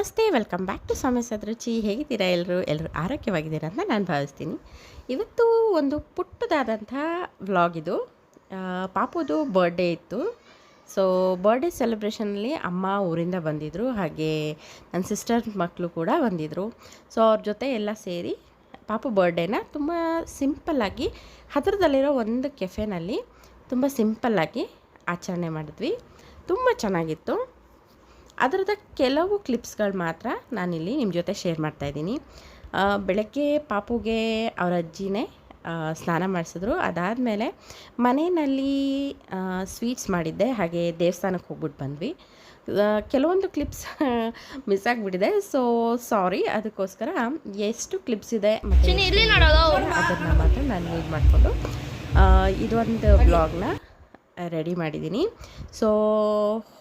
ನಮಸ್ತೆ, welcome back to ಸಮಯ ಸದ್ರುಚಿ ಹೇಗಿದ್ದೀರಾ ಎಲ್ಲರೂ ಎಲ್ಲರೂ ಆರೋಗ್ಯವಾಗಿದ್ದೀರಾ ಅಂತ ನಾನು ಭಾವಿಸ್ತೀನಿ. ಇವತ್ತು ಒಂದು ಪುಟ್ಟದಾದಂಥ ವ್ಲಾಗ್ ಇದು. ಪಾಪುದು ಬರ್ಡೇ ಇತ್ತು. ಸೊ ಬರ್ಡೇ ಸೆಲೆಬ್ರೇಷನಲ್ಲಿ ಅಮ್ಮ ಊರಿಂದ ಬಂದಿದ್ದರು ಹಾಗೆ ನನ್ನ ಸಿಸ್ಟರ್ ಮಕ್ಕಳು ಕೂಡ ಬಂದಿದ್ದರು ಸೊ ಅವ್ರ ಜೊತೆ ಎಲ್ಲ ಸೇರಿ ಪಾಪು ಬರ್ಡೇನ ತುಂಬ ಸಿಂಪಲ್ಲಾಗಿ ಹತ್ತಿರದಲ್ಲಿರೋ ಒಂದು ಕೆಫೆನಲ್ಲಿ ತುಂಬ ಸಿಂಪಲ್ಲಾಗಿ ಆಚರಣೆ ಮಾಡಿದ್ವಿ. ತುಂಬ ಚೆನ್ನಾಗಿತ್ತು. ಅದರದ ಕೆಲವು ಕ್ಲಿಪ್ಸ್ಗಳು ಮಾತ್ರ ನಾನಿಲ್ಲಿ ನಿಮ್ಮ ಜೊತೆ ಶೇರ್ ಮಾಡ್ತಾಯಿದ್ದೀನಿ ಬೆಳಗ್ಗೆ ಪಾಪುಗೆ ಅವರ ಅಜ್ಜಿನೇ ಸ್ನಾನ ಮಾಡಿಸಿದ್ರು. ಅದಾದಮೇಲೆ ಮನೆಯಲ್ಲಿ ಸ್ವೀಟ್ಸ್ ಮಾಡಿದ್ದೆ. ಹಾಗೆ ದೇವಸ್ಥಾನಕ್ಕೆ ಹೋಗ್ಬಿಟ್ಟು ಬಂದ್ವಿ. ಕೆಲವೊಂದು ಕ್ಲಿಪ್ಸ್ ಮಿಸ್ ಆಗಿಬಿಟ್ಟಿದೆ. ಸೊ ಸಾರಿ ಅದಕ್ಕೋಸ್ಕರ ಎಷ್ಟು ಕ್ಲಿಪ್ಸ್ ಇದೆ ಮತ್ತು ಅದನ್ನು ಮಾತ್ರ ನಾನು ಯೂಸ್ ಮಾಡಿಕೊಂಡು ಇದೊಂದು ಬ್ಲಾಗ್ನ ರೆಡಿ ಮಾಡಿದ್ದೀನಿ. So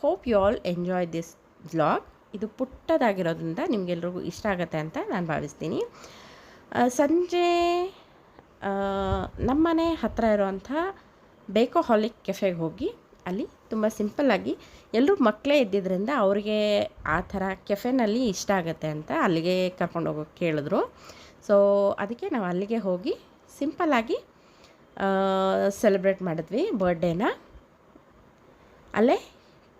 hope you all enjoy this vlog ಇದು ಪುಟ್ಟದಾಗಿರೋದ್ರಿಂದ ನಿಮಗೆಲ್ರಿಗೂ ಇಷ್ಟ ಆಗುತ್ತೆ ಅಂತ ನಾನು ಭಾವಿಸ್ತೀನಿ. ಸಂಜೆ ನಮ್ಮ ನಮ್ಮನೆ ಹತ್ತಿರ ಇರುವಂಥ ಬೇಕೋ ಹಾಲಿಕ್ ಕೆಫೆಗೆ ಹೋಗಿ ಅಲ್ಲಿ ತುಂಬ ಸಿಂಪಲ್ಲಾಗಿ ಎಲ್ಲರೂ ಮಕ್ಕಳೇ ಇದ್ದಿದ್ದರಿಂದ ಅವರಿಗೆ ಆ ಥರ ಕೆಫೆನಲ್ಲಿ ಇಷ್ಟ ಆಗುತ್ತೆ ಅಂತ ಅಲ್ಲಿಗೆ ಕರ್ಕೊಂಡು ಹೋಗೋಕೆ ಕೇಳಿದ್ರು. ಸೊ ಅದಕ್ಕೆ ನಾವು ಅಲ್ಲಿಗೆ ಹೋಗಿ ಸಿಂಪಲ್ಲಾಗಿ ಸೆಲೆಬ್ರೇಟ್ ಮಾಡಿದ್ವಿ ಬರ್ಡೇನ ಅಲ್ಲೇ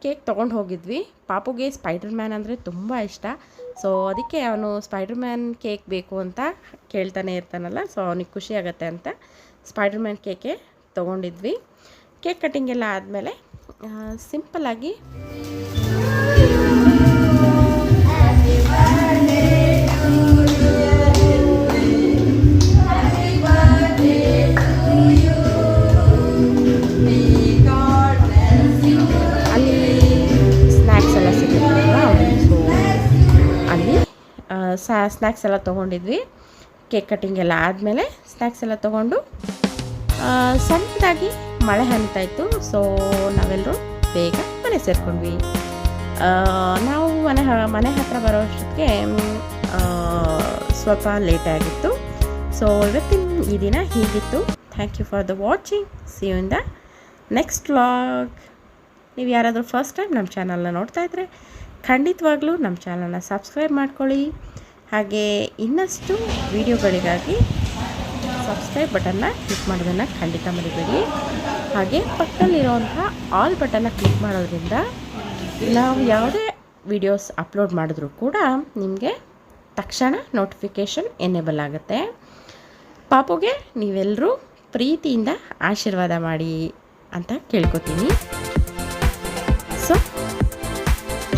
ಕೇಕ್ ತೊಗೊಂಡು ಹೋಗಿದ್ವಿ. ಪಾಪುಗೆ ಸ್ಪೈಡರ್ ಮ್ಯಾನ್ ಅಂದರೆ ತುಂಬ ಇಷ್ಟ. ಸೊ ಅದಕ್ಕೆ ಅವನು ಸ್ಪೈಡರ್ ಮ್ಯಾನ್ ಕೇಕ್ ಬೇಕು ಅಂತ ಕೇಳ್ತಾನೆ ಇರ್ತಾನಲ್ಲ ಸೊ ಅವನಿಗೆ ಖುಷಿ ಆಗುತ್ತೆ ಅಂತ ಸ್ಪೈಡರ್ ಮ್ಯಾನ್ ಕೇಕೆ ತೊಗೊಂಡಿದ್ವಿ. ಕೇಕ್ ಕಟ್ಟಿಂಗ್ ಎಲ್ಲ ಆದಮೇಲೆ ಸಿಂಪಲ್ಲಾಗಿ ಸ್ನ್ಯಾಕ್ಸ್ ಎಲ್ಲ ತೊಗೊಂಡಿದ್ವಿ. ಕೇಕ್ ಕಟ್ಟಿಂಗ್ ಎಲ್ಲ ಆದಮೇಲೆ ಸ್ನ್ಯಾಕ್ಸ್ ಎಲ್ಲ ತೊಗೊಂಡು ಸಣ್ಣದಾಗಿ ಮಳೆ ಹನಿತಾ ಇತ್ತು. ಸೊ ನಾವೆಲ್ಲರೂ ಬೇಗ ಮನೆ ಸೇರ್ಕೊಂಡ್ವಿ. ನಾವು ಮನೆ ಮನೆ ಹತ್ರ ಬರೋ ಅಷ್ಟಕ್ಕೆ ಸ್ವಲ್ಪ ಲೇಟ್ ಆಗಿತ್ತು. ಸೊ ಇವತ್ತಿನ ಈ ದಿನ ಹೀಗಿತ್ತು. Thank you for the watching see you in the next vlog ನೀವು ಯಾರಾದರೂ ಫಸ್ಟ್ ಟೈಮ್ ನಮ್ಮ ಚಾನಲ್ನ ನೋಡ್ತಾ ಇದ್ದರೆ ಖಂಡಿತವಾಗ್ಲೂ ನಮ್ಮ ಚಾನಲ್ನ ಸಬ್ಸ್ಕ್ರೈಬ್ ಮಾಡ್ಕೊಳ್ಳಿ. ಹಾಗೆ ಇನ್ನಷ್ಟು ವಿಡಿಯೋಗಳಿಗಾಗಿ ಸಬ್ಸ್ಕ್ರೈಬ್ ಬಟನ್ನ ಕ್ಲಿಕ್ ಮಾಡೋದನ್ನು ಖಂಡಿತ ಮರಿಬೇಡಿ. ಹಾಗೆ ಪಕ್ಕದಲ್ಲಿರುವಂಥ ಆಲ್ ಬಟನ್ನ ಕ್ಲಿಕ್ ಮಾಡೋದ್ರಿಂದ ನಾವು ಯಾವುದೇ ವಿಡಿಯೋಸ್ ಅಪ್ಲೋಡ್ ಮಾಡಿದ್ರೂ ಕೂಡ ನಿಮಗೆ ತಕ್ಷಣ ನೋಟಿಫಿಕೇಷನ್ ಎನೇಬಲ್ ಆಗುತ್ತೆ. ಪಾಪುಗೆ ನೀವೆಲ್ಲರೂ ಪ್ರೀತಿಯಿಂದ ಆಶೀರ್ವಾದ ಮಾಡಿ ಅಂತ ಕೇಳ್ಕೊತೀನಿ.